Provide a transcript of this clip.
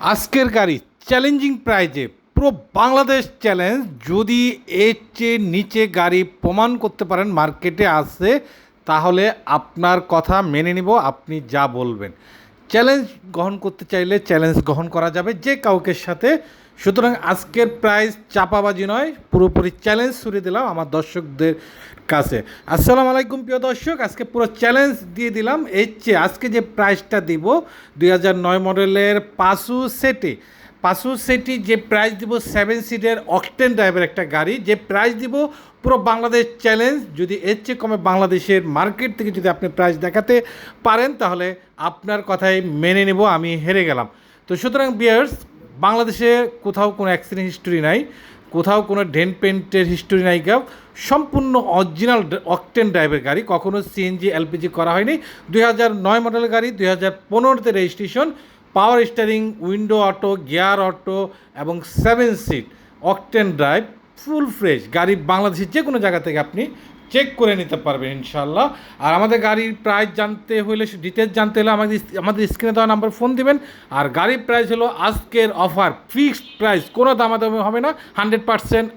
আজকের গাড়ি চ্যালেঞ্জিং প্রাইজে পুরো বাংলাদেশ চ্যালেঞ্জ যদি এর চেয়ে নিচে গাড়ি প্রমাণ করতে পারেন মার্কেটে আসে তাহলে আপনার কথা মেনে নিব, আপনি যা বলবেন। চ্যালেঞ্জ গ্রহণ করতে চাইলে চ্যালেঞ্জ গ্রহণ করা যাবে যে কাউকে সাথে। সুতরাং আজকের প্রাইজ চাপাবাজি নয়, পুরোপুরি চ্যালেঞ্জ ছুড়ে দিলাম আমার দর্শকদের কাছে। আসসালামু আলাইকুম প্রিয় দর্শক, আজকে পুরো চ্যালেঞ্জ দিয়ে দিলাম। এর চেয়ে আজকে যে প্রাইজটা দিব, দুই হাজার নয় মডেলের পাশু সেটে পাসু সেটি যে প্রাইস দিব সেভেন সিটের অকটেন ড্রাইভের একটা গাড়ি, যে প্রাইস দিব পুরো বাংলাদেশ চ্যালেঞ্জ যদি এর চেয়ে কমে বাংলাদেশের মার্কেট থেকে যদি আপনি প্রাইস দেখাতে পারেন, তাহলে আপনার কথাই মেনে নেব, আমি হেরে গেলাম। তো সুতরাং বিয়ার্স বাংলাদেশে কোথাও কোনো অ্যাক্সিডেন্ট হিস্টোরি নাই, কোথাও কোনো ডেন পেন্টের হিস্টোরি নাই কেউ সম্পূর্ণ অরিজিনাল অকটেন ড্রাইভের গাড়ি, কখনো সিএনজি এলপিজি করা হয়নি। দুই হাজার নয় মডেলের গাড়ি, দুই হাজার পনেরোতে registration power steering window auto, gear auto এবং seven seat, octane drive, full fresh গাড়ি বাংলাদেশের যে কোনো জায়গা থেকে আপনি চেক করে নিতে পারবেন ইনশাল্লাহ আর আমাদের গাড়ির প্রাইস জানতে হলে ডিটেলস জানতে হলে আমাদের আমাদের স্ক্রিনে দেওয়া নাম্বার ফোন দিবেন। আর গাড়ির প্রাইস হলো আজকের অফার ফিক্সড প্রাইস কোনো দামাদামি হবে না হান্ড্রেড পার্সেন্ট